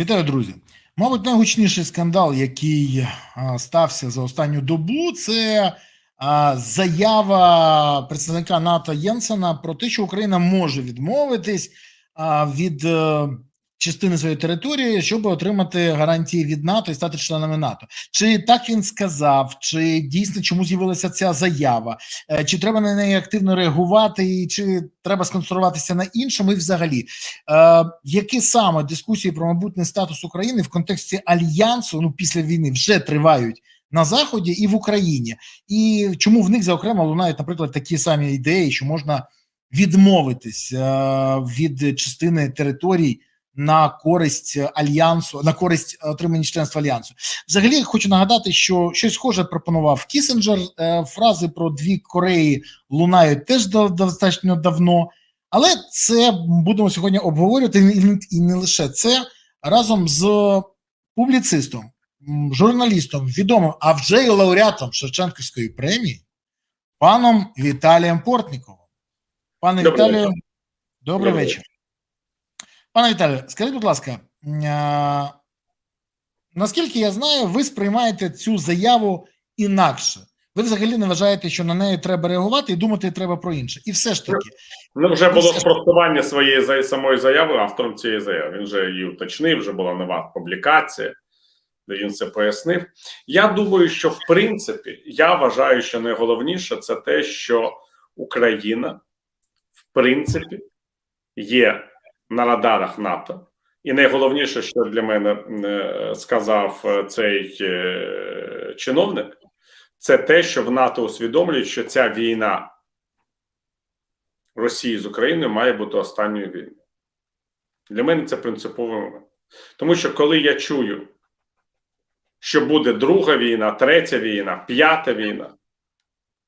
Вітаю, друзі. Мабуть, найгучніший скандал, який стався за останню добу, це заява представника НАТО Єнсена про те, що Україна може відмовитись від е, частини своєї території, щоб отримати гарантії від НАТО і стати членами НАТО. Чи так він сказав, чи дійсно чому з'явилася ця заява? Е, Чи треба на неї активно реагувати, і чи треба сконцентруватися на іншому? І взагалі, Е, які саме дискусії про майбутній статус України в контексті альянсу ну після війни вже тривають на заході і в Україні, і чому в них заокремо лунають, наприклад, такі самі ідеї, що можна відмовитись е, від частини територій на користь альянсу, на користь отримання членства альянсу? Взагалі, хочу нагадати, що щось схоже пропонував Кісінджер. Е, фрази про дві Кореї лунають теж достатньо давно. Але це будемо сьогодні обговорювати і не- лише це разом з публіцистом, журналістом, відомим, а вже й лауреатом Шевченківської премії, паном Віталієм Портніковим. Пане Віталію, Добрий вечір. Пане Віталію, скажіть, будь ласка, а, наскільки я знаю, ви сприймаєте цю заяву інакше. Ви взагалі не вважаєте, що на неї треба реагувати і думати треба про інше. І все ж таки, Ну, вже було спростування своєї за- самої заяви автором цієї заяви. Він вже її уточнив, вже була нова публікація, де він це пояснив. Я думаю, що в принципі я вважаю, що найголовніше це те, що Україна в принципі є на радарах НАТО. І найголовніше, що для мене е, сказав е, цей е, чиновник, це те, що в НАТО усвідомлюють, що ця війна Росії з Україною має бути останньою війною. Для мене це принциповий момент. Тому що коли я чую, що буде друга війна, третя війна, п'ята війна,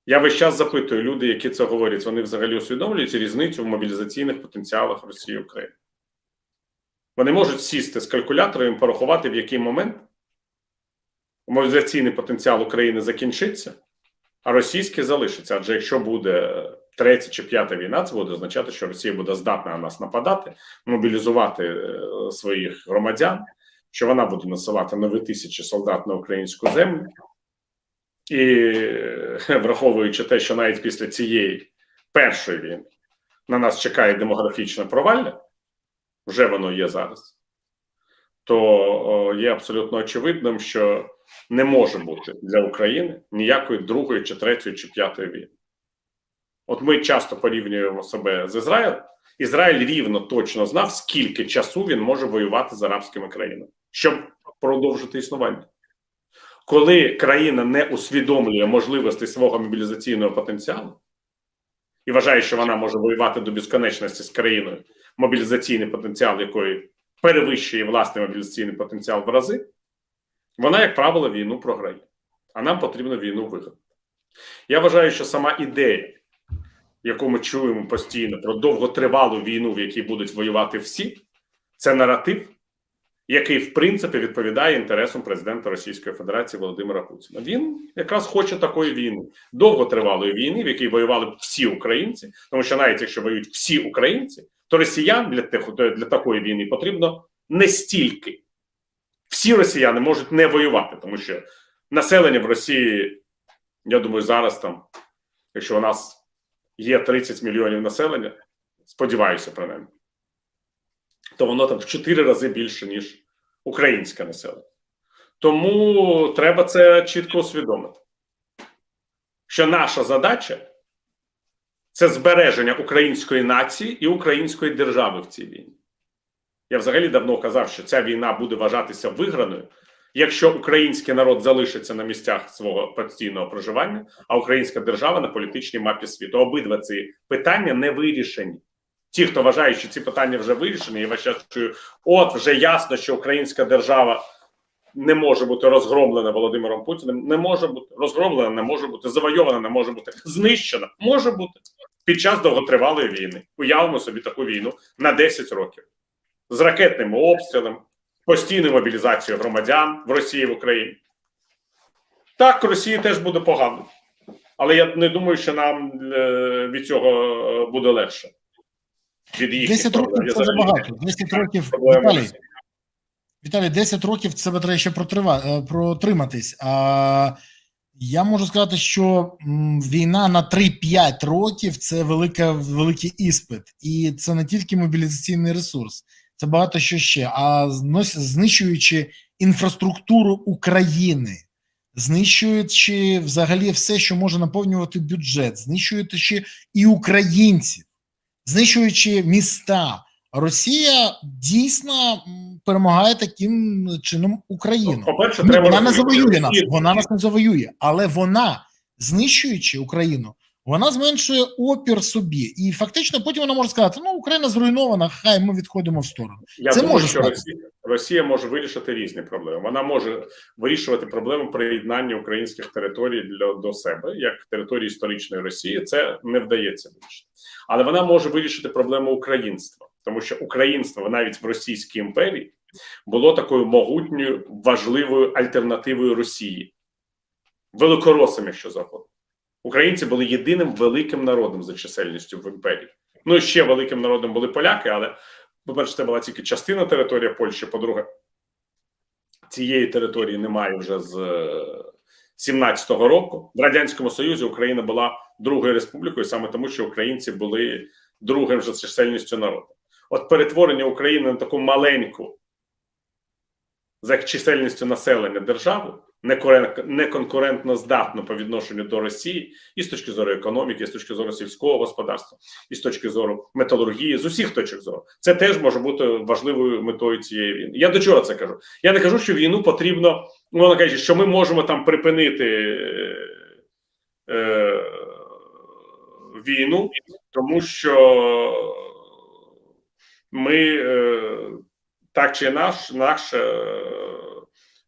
я весь час запитую люди, які це говорять, вони взагалі усвідомлюють різницю в мобілізаційних потенціалах Росії і України. Вони можуть сісти з калькулятором і порахувати, в який момент мобілізаційний потенціал України закінчиться, а російський залишиться. Адже якщо буде третя чи п'ята війна, це буде означати, що Росія буде здатна на нас нападати, мобілізувати е, своїх громадян, що вона буде насилати нові тисячі солдат на українську землю. І е, враховуючи те, що навіть після цієї першої війни на нас чекає демографічне провалля, вже воно є зараз, то є абсолютно очевидним, що не може бути для України ніякої другої, чи третьої, чи п'ятої війни. От ми часто порівнюємо себе з Ізраїлем. Ізраїль рівно точно знав, скільки часу він може воювати з арабськими країнами, щоб продовжити існування. Коли країна не усвідомлює можливості свого мобілізаційного потенціалу і вважає, що вона може воювати до безконечності з країною, мобілізаційний потенціал якої перевищує власний мобілізаційний потенціал в рази, вона, як правило, війну програє. А нам потрібно війну виграти. Я вважаю, що сама ідея, яку ми чуємо постійно про довготривалу війну, в якій будуть воювати всі, це наратив, який в принципі відповідає інтересам президента Російської Федерації Володимира Путіна. Він якраз хоче такої війни, довготривалої війни, в якій воювали б всі українці, тому що навіть якщо воюють всі українці, то росіян для тих для такої війни потрібно не стільки. Всі росіяни можуть не воювати, тому що населення в Росії, я думаю, зараз там, якщо у нас є 30 мільйонів населення, сподіваюся, принаймні, то воно там в 4 рази більше, ніж українське населення. Тому треба це чітко усвідомити. Що наша задача це збереження української нації і української держави в цій війні. Я взагалі давно казав, що ця війна буде вважатися виграною, якщо український народ залишиться на місцях свого постійного проживання, а українська держава на політичній мапі світу. Обидва ці питання не вирішені. Ті, хто вважає, що ці питання вже вирішені, я що от вже ясно, що українська держава не може бути розгромлена Володимиром Путіним, не може бути розгромлена, не може бути завойована, не може бути знищена. Може бути під час довготривалої війни. Уявимо собі таку війну на 10 років з ракетними обстрілами, постійною мобілізацією громадян в Росії в Україні. Так, Росії теж буде погано, але я не думаю, що нам е, від цього е, буде легше. Від їхніх 10 років Я це забагато. 10 років. Віталій, Віталій, 10 років це треба ще протрива, е, протриматись. А я можу сказати, що війна на 3-5 років це велика, великий іспит, і це не тільки мобілізаційний ресурс, це багато що ще. А знищуючи інфраструктуру України, знищуючи взагалі все, що може наповнювати бюджет, знищуючи і українців, знищуючи міста. Росія дійсно перемагає таким чином Україну. По-перше, треба вона не завоює нас, вона нас не завоює, але вона, знищуючи Україну, вона зменшує опір собі. І фактично потім вона може сказати: ну, Україна зруйнована, хай ми відходимо в сторону. Я Це думаю, може що стати. Росія, Росія може вирішити різні проблеми. Вона може вирішувати проблему приєднання українських територій для до себе як території історичної Росії. Це не вдається вирішити, але вона може вирішити проблему українства, тому що українство навіть в Російській імперії було такою могутньою важливою альтернативою Росії, великоросом, якщо завгодно. Українці були єдиним великим народом за чисельністю в імперії. Ну і ще великим народом були поляки, але по-перше, це була тільки частина території Польщі. По-друге, цієї території немає вже з 17-го року. В Радянському Союзі Україна була другою республікою, саме тому, що українці були другим вже з чисельністю народу. От перетворення України на таку маленьку за чисельністю населення державу, неконкурентно здатну по відношенню до Росії, і з точки зору економіки, і з точки зору сільського господарства, і з точки зору металургії, з усіх точок зору, це теж може бути важливою метою цієї війни. Я до чого це кажу? Я не кажу, що війну потрібно, ну вона каже, що ми можемо там припинити е, е, війну, тому що ми е, так чи інакше, інакше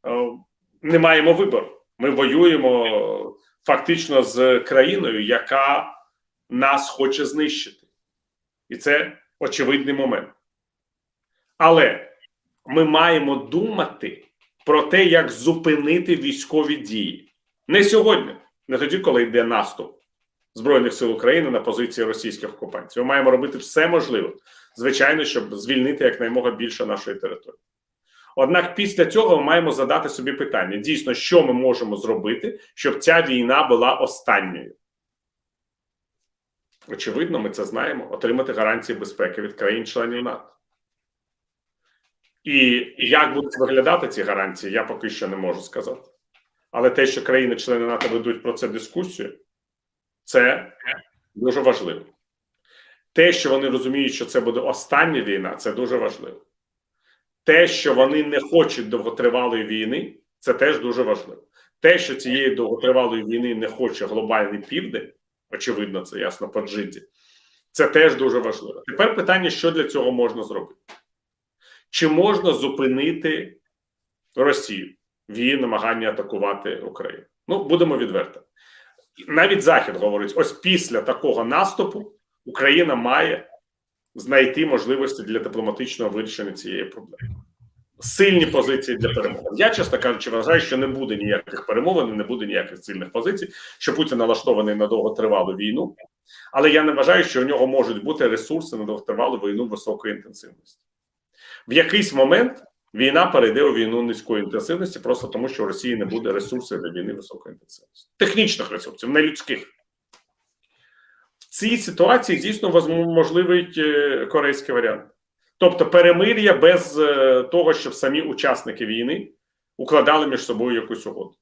е, не маємо вибору. Ми воюємо фактично з країною, яка нас хоче знищити. І це очевидний момент. Але ми маємо думати про те, як зупинити військові дії. Не сьогодні, не тоді, коли йде наступ Збройних сил України на позиції російських окупантів. Ми маємо робити все можливе, звичайно, щоб звільнити якнаймога більше нашої території. Однак після цього ми маємо задати собі питання: дійсно, що ми можемо зробити, щоб ця війна була останньою. Очевидно, ми це знаємо: отримати гарантії безпеки від країн-членів НАТО. І як будуть виглядати ці гарантії, я поки що не можу сказати. Але те, що країни-члени НАТО ведуть про це дискусію, це дуже важливо. Те, що вони розуміють, що це буде остання війна, це дуже важливо. Те, що вони не хочуть довготривалої війни, це теж дуже важливо. Те, що цієї довготривалої війни не хоче глобальний південь, очевидно, це ясно по Джиді, це теж дуже важливо. Тепер питання, що для цього можна зробити? Чи можна зупинити Росію в її намаганні атакувати Україну? Ну, будемо відверти. Навіть Захід говорить: ось після такого наступу Україна має знайти можливості для дипломатичного вирішення цієї проблеми. Сильні позиції для перемоги. Я, чесно кажучи, вважаю, що не буде ніяких перемовин, не буде ніяких сильних позицій, що Путін налаштований на довготривалу війну. Але я не вважаю, що у нього можуть бути ресурси на довготривалу війну високої інтенсивності. В якийсь момент війна перейде у війну низької інтенсивності, просто тому, що у Росії не буде ресурсів для війни високої інтенсивності. Технічних ресурсів, не людських. Цій ситуації дійсно можливий е, корейський варіант. Тобто перемир'я без е, того, щоб самі учасники війни укладали між собою якусь угоду.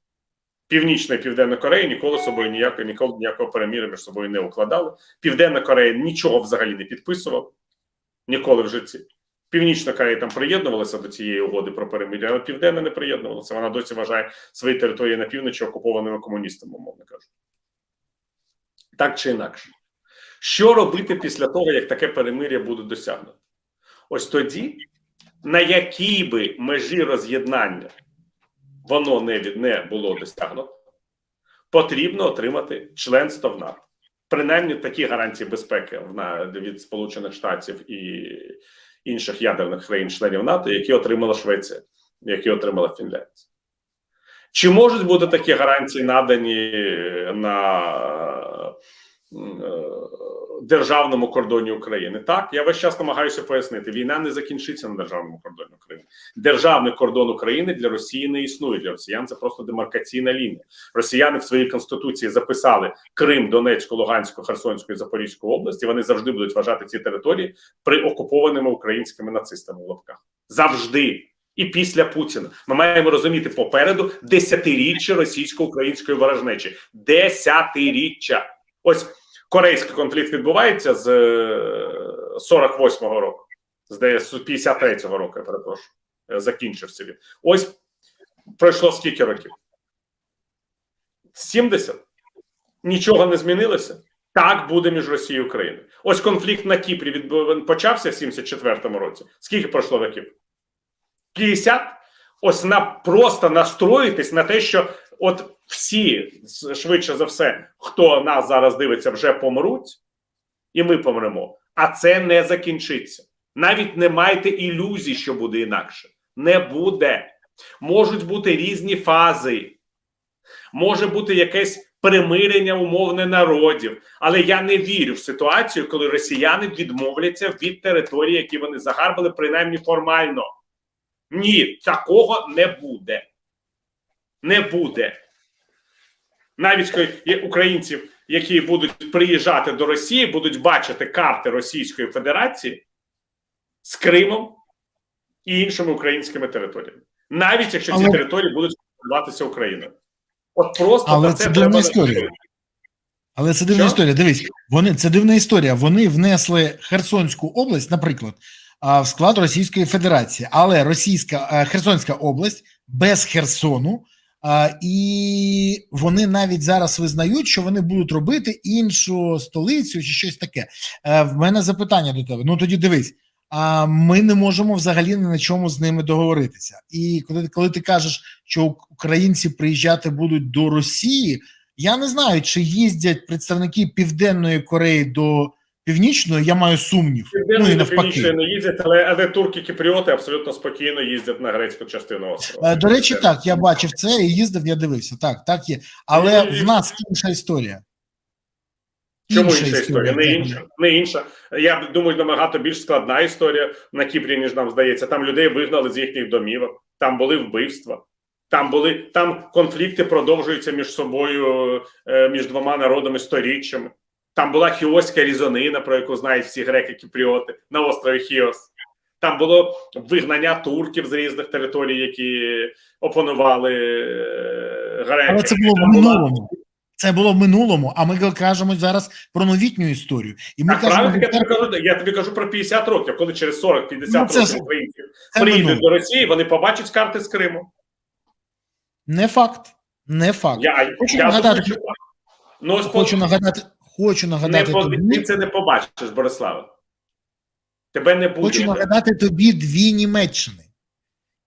Північна і Південна Корея ніколи собою ніякого, ніколи ніякого перемир'я між собою не укладали. Південна Корея нічого взагалі не підписувала ніколи в житті. Північна Корея там приєднувалася до цієї угоди про перемир'я, але Південна не приєднувалася. Вона досі вважає свої території на півночі окупованими комуністами, умовно кажучи. Так чи інакше. Що робити після того, як таке перемир'я буде досягнуто? Ось тоді, на якій би межі роз'єднання воно не, не було досягнуто, потрібно отримати членство в НАТО. Принаймні такі гарантії безпеки від Сполучених Штатів і інших ядерних країн-членів НАТО, які отримала Швеція, які отримала Фінляндія. Чи можуть бути такі гарантії надані на державному кордоні України. Так, я весь час намагаюся пояснити: війна не закінчиться на державному кордоні України. Державний кордон України для Росії не існує. Для росіян це просто демаркаційна лінія. Росіяни в своїй конституції записали Крим, Донецьку, Луганську, Херсонську і Запорізьку області. Вони завжди будуть вважати ці території при окупованими українськими нацистами в лапках. Завжди. І після Путіна ми маємо розуміти попереду десятиріччя російсько-української ворожнечі. Десятиріччя. Ось корейський конфлікт відбувається з е, 48-го року, з 53-го року, я перепрошую, е, закінчився він. Ось пройшло скільки років? 70? Нічого не змінилося. Так буде між Росією і Україною. Ось конфлікт на Кіпрі відбув... почався в 74-му році. Скільки пройшло років? 50? Ось на просто настроїтись на те, що от всі швидше за все, хто нас зараз дивиться, вже помруть, і ми помремо. А це не закінчиться. Навіть не майте ілюзій, що буде інакше. Не буде. Можуть бути різні фази, може бути якесь примирення умовне народів. Але я не вірю в ситуацію, коли росіяни відмовляться від території, які вони загарбали, принаймні формально. Ні, такого не буде. Не буде. Навіть українців, які будуть приїжджати до Росії, будуть бачити карти Російської Федерації з Кримом і іншими українськими територіями. Навіть якщо ці Але- території будуть контролюватися Україною. От просто Але це це треба історія. Але це дивна Що? історія. Дивись, вони це дивна історія. Вони внесли Херсонську область, наприклад, в склад Російської Федерації, але Російська е, Херсонська область без Херсону. І вони навіть зараз визнають, що вони будуть робити іншу столицю чи щось таке. Е, в мене запитання до тебе. Ну тоді дивись. А ми не можемо взагалі ні на чому з ними договоритися. І коли, коли ти кажеш, що українці приїжджати будуть до Росії, я не знаю, чи їздять представники Південної Кореї до Північної, я маю сумнів. Ну і навпаки. не їздять, але, але турки кіпріоти абсолютно спокійно їздять на грецьку частину острова. Е, До речі, так, я бачив це і їздив, я дивився. Так, так є. Але І- в нас інша історія. Чому інша історія? Не інша, не інша. Я думаю, набагато більш складна історія на Кіпрі, ніж нам здається. Там людей вигнали з їхніх домівок, там були вбивства, там були там конфлікти продовжуються між собою, е, між двома народами сторіччями. Там була хіоська різонина, про яку знають всі греки кіпріоти на острові Хіос. Там було вигнання турків з різних територій, які опанували е, греки. Але це було в минулому. Це було в минулому, а ми кажемо зараз про новітню історію. І ми Так, кажемо, правильно, я тобі кажу, я тобі кажу про 50 років, коли через 40-50 Ну, років українців приїдуть до Росії, вони побачать карти з Криму. не факт. Не факт. Я, Хочу я нагадати, думаю, що ну, Хочу нагадати, хочу нагадати Не, тобі. ти це не побачиш, Бориславе. Тебе не буде. Хочу нагадати тобі дві Німеччини,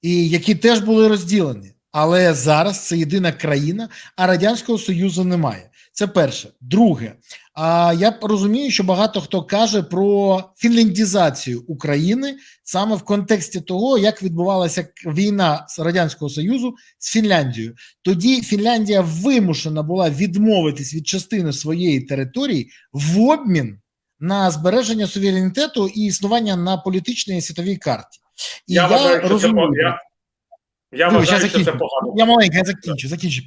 і які теж були розділені. Але зараз це єдина країна, а радянського союзу немає. Це перше. Друге, а я розумію, що багато хто каже про фінляндізацію України саме в контексті того, як відбувалася війна з радянського союзу з Фінляндією. Тоді Фінляндія вимушена була відмовитись від частини своєї території в обмін на збереження суверенітету і існування на політичній світовій карті. І я, вважаю, що це, розумію, я, я Дивись, вважаю, що це погано. я маленький, я закінчу, закінчу.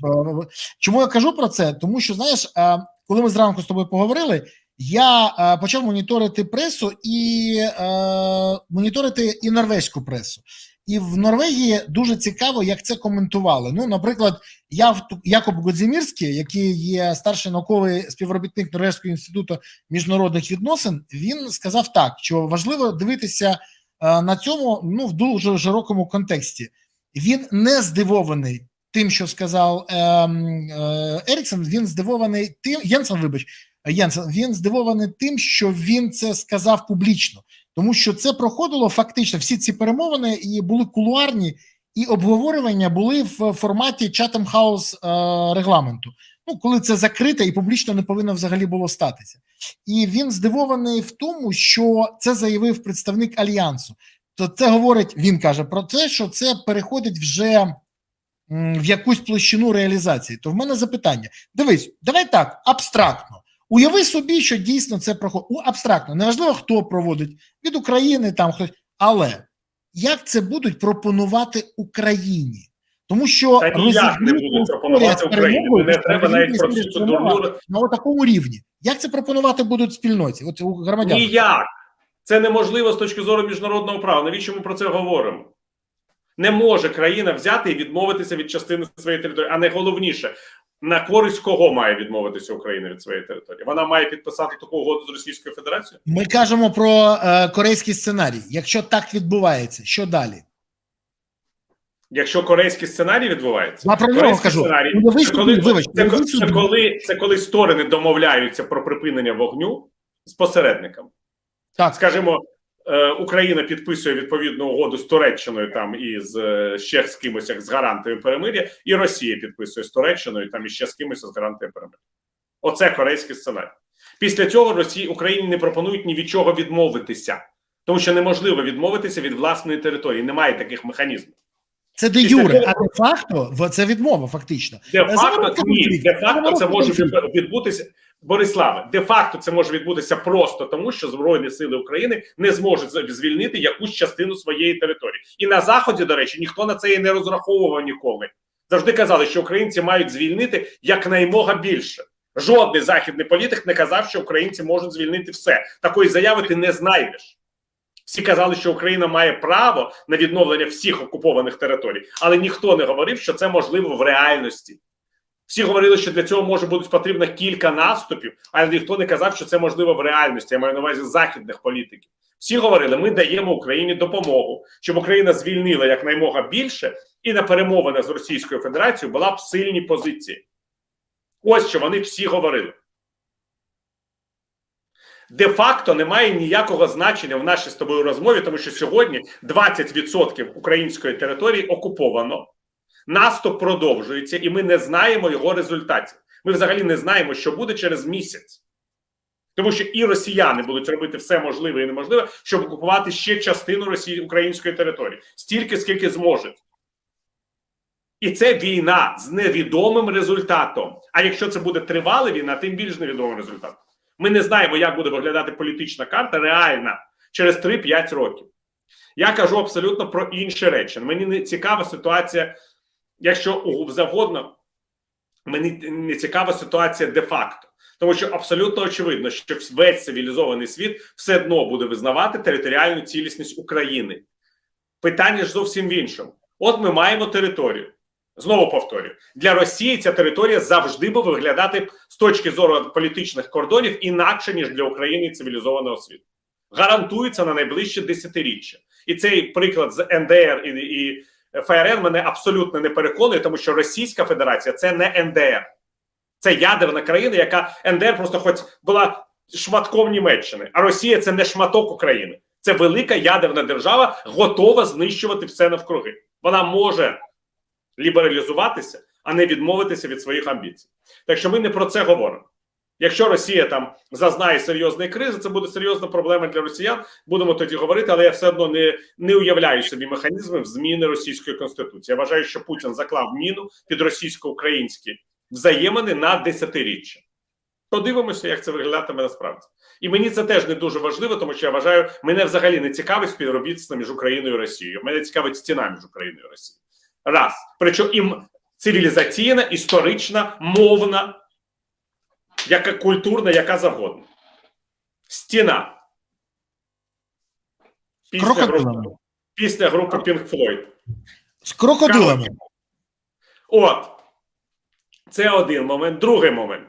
Чому я кажу про це? Тому що знаєш, коли ми зранку з тобою поговорили, я почав моніторити пресу і е, моніторити і норвезьку пресу. І в Норвегії дуже цікаво, як це коментували. Ну, наприклад, я Якоб Годзімірський, який є старший науковий співробітник Норвезького інституту міжнародних відносин, він сказав так, що важливо дивитися е, на цьому ну в дуже широкому контексті. Він не здивований тим, що сказав ем, е, Еріксон. Він здивований тим, Єнсен, вибач, Єнсен, він здивований тим, що він це сказав публічно, тому що це проходило фактично всі ці перемовини і були кулуарні, і обговорювання були в форматі Chatham House е, регламенту. Ну, коли це закрите і публічно не повинно взагалі було статися. І він здивований в тому, що це заявив представник альянсу. То це говорить, він каже про те, що це переходить вже в якусь площину реалізації. То в мене запитання: дивись, давай так, абстрактно. Уяви собі, що дійсно це проходить абстрактно, неважливо, хто проводить від України, там хтось, але як це будуть пропонувати Україні? Тому що Та ніяк не будуть пропонувати Україні. Не треба навіть про цю на такому рівні. Як це пропонувати будуть спільноті? От у громадян Ніяк. Це неможливо з точки зору міжнародного права. Навіщо ми про це говоримо? Не може країна взяти і відмовитися від частини своєї території. А найголовніше, на користь кого має відмовитися Україна від своєї території? Вона має підписати таку угоду з Російською Федерацією? ми кажемо про е, корейський сценарій. Якщо так відбувається, що далі? Якщо корейський сценарій відбувається, Я про нього кажу. сценарій Уяви це коли, вибач, це, це, коли, це коли сторони домовляються про припинення вогню з посередником. Так, скажімо, е, Україна підписує відповідну угоду з Туреччиною там і з е, ще з кимось як з гарантою перемир'я, і Росія підписує з Туреччиною там і ще з кимось з гарантою перемир'я. Оце корейський сценарій. Після цього Росії Україні не пропонують ні від чого відмовитися, тому що неможливо відмовитися від власної території. Немає таких механізмів. Це де юре, а де факто це відмова, фактично. Де факто ні, де факто це може відбутися. Бориславе, де факто це може відбутися просто тому, що Збройні сили України не зможуть звільнити якусь частину своєї території. І на заході, до речі, ніхто на це і не розраховував ніколи. Завжди казали, що українці мають звільнити якнаймога більше. Жодний західний політик не казав, що українці можуть звільнити все. Такої заяви ти не знайдеш. Всі казали, що Україна має право на відновлення всіх окупованих територій, але ніхто не говорив, що це можливо в реальності. Всі говорили, що для цього може бути потрібно кілька наступів, але ніхто не казав, що це можливо в реальності. Я маю на увазі західних політиків. Всі говорили, ми даємо Україні допомогу, щоб Україна звільнила якнаймога більше, і на перемовинах з Російською Федерацією була б сильні позиції. Ось що вони всі говорили. Де-факто немає ніякого значення в нашій з тобою розмові, тому що сьогодні 20% української території окуповано. Наступ продовжується, і ми не знаємо його результатів. Ми взагалі не знаємо, що буде через місяць. Тому що і росіяни будуть робити все можливе і неможливе, щоб окупувати ще частину Росії української території стільки, скільки зможуть. І це війна з невідомим результатом. А якщо це буде тривала війна, тим більш невідомим результатом. Ми не знаємо, як буде виглядати політична карта реальна через 3-5 років. Я кажу абсолютно про інші речі. Мені не цікава ситуація, якщо завгодно, мені не цікава ситуація де-факто. Тому що абсолютно очевидно, що весь цивілізований світ все одно буде визнавати територіальну цілісність України. Питання ж зовсім в іншому. От ми маємо територію. Знову повторюю, для Росії ця територія завжди буде виглядати з точки зору політичних кордонів інакше, ніж для України цивілізованого світу. Гарантується на найближче десятиріччя. І цей приклад з НДР і, і ФРН мене абсолютно не переконує, тому що Російська Федерація це не НДР. Це ядерна країна, яка НДР просто хоч була шматком Німеччини, а Росія це не шматок України. Це велика ядерна держава, готова знищувати все навкруги. Вона може лібералізуватися, а не відмовитися від своїх амбіцій. Так що ми не про це говоримо. Якщо Росія там зазнає серйозної кризи, це буде серйозна проблема для росіян. Будемо тоді говорити, але я все одно не, не уявляю собі механізмів зміни російської конституції. Я вважаю, що Путін заклав міну під російсько-українські взаємини на десятиріччя. Подивимося, як це виглядатиме насправді. І мені це теж не дуже важливо, тому що я вважаю, мене взагалі не цікавить співробітництво між Україною і Росією. Мене цікавить стіна між Україною і Росією. Раз. Причому їм цивілізаційна, історична, мовна, яка культурна, яка завгодно. Стіна. Після групи, після групи Pink Floyd. З крокодилами. От. Це один момент. Другий момент.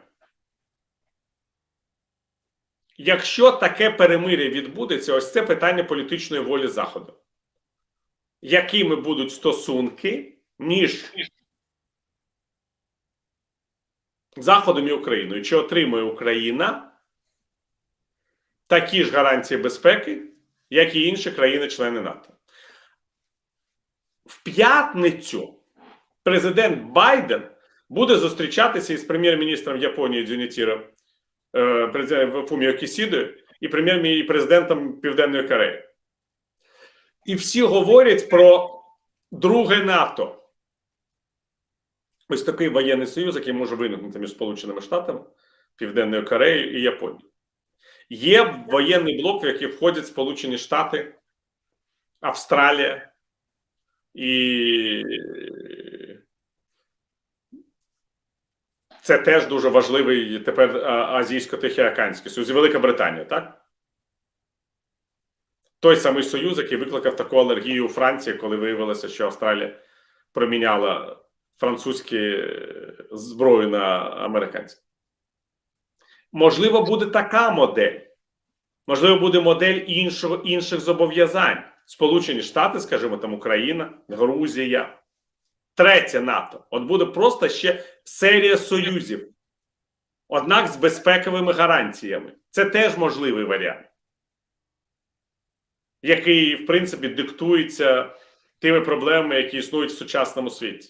Якщо таке перемир'я відбудеться, ось це питання політичної волі Заходу. Якими будуть стосунки між Заходом і Україною? Чи отримує Україна такі ж гарантії безпеки, як і інші країни-члени НАТО? В п'ятницю президент Байден буде зустрічатися із прем'єр-міністром Японії Дзюнітіро е, Фуміо Кісідою і прем'єр і президентом Південної Кореї. І всі говорять про друге НАТО. Ось такий воєнний союз, який може виникнути між Сполученими Штатами Південною Кореєю і Японією. Є воєнний блок, в який входять Сполучені Штати, Австралія і це теж дуже важливий тепер Азійсько-Тихоокеанський Союз і Велика Британія, так? Той самий Союз, який викликав таку алергію у Франції, коли виявилося, що Австралія проміняла французькі е, зброю на американську. Можливо, буде така модель. Можливо, буде модель іншого, інших зобов'язань. Сполучені Штати, скажімо, там Україна, Грузія, третє НАТО. От буде просто ще серія союзів, однак з безпековими гарантіями. Це теж можливий варіант, який, в принципі, диктується тими проблемами, які існують в сучасному світі.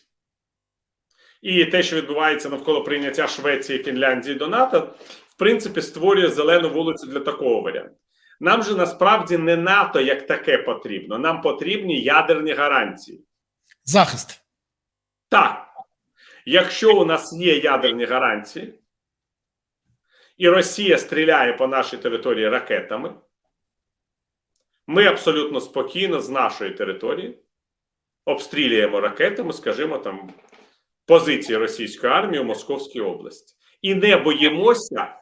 І те, що відбувається навколо прийняття Швеції Фінляндії до НАТО, в принципі, створює зелену вулицю для такого варіанту. Нам же насправді не НАТО як таке потрібно. Нам потрібні ядерні гарантії. Захист. Так, якщо у нас є ядерні гарантії, і Росія стріляє по нашій території ракетами, ми абсолютно спокійно з нашої території обстрілюємо ракетами, скажімо, там позиції російської армії у Московській області. І не боїмося,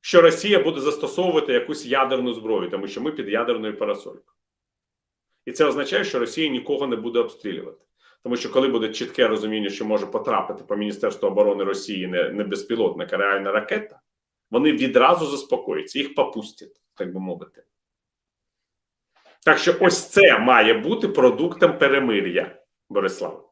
що Росія буде застосовувати якусь ядерну зброю, тому що ми під ядерною парасолькою. І це означає, що Росія нікого не буде обстрілювати. Тому що коли буде чітке розуміння, що може потрапити по Міністерству оборони Росії не, не безпілотник, а реальна ракета, вони відразу заспокояться, їх попустять, так би мовити. Так що ось це має бути продуктом перемир'я, Борислав.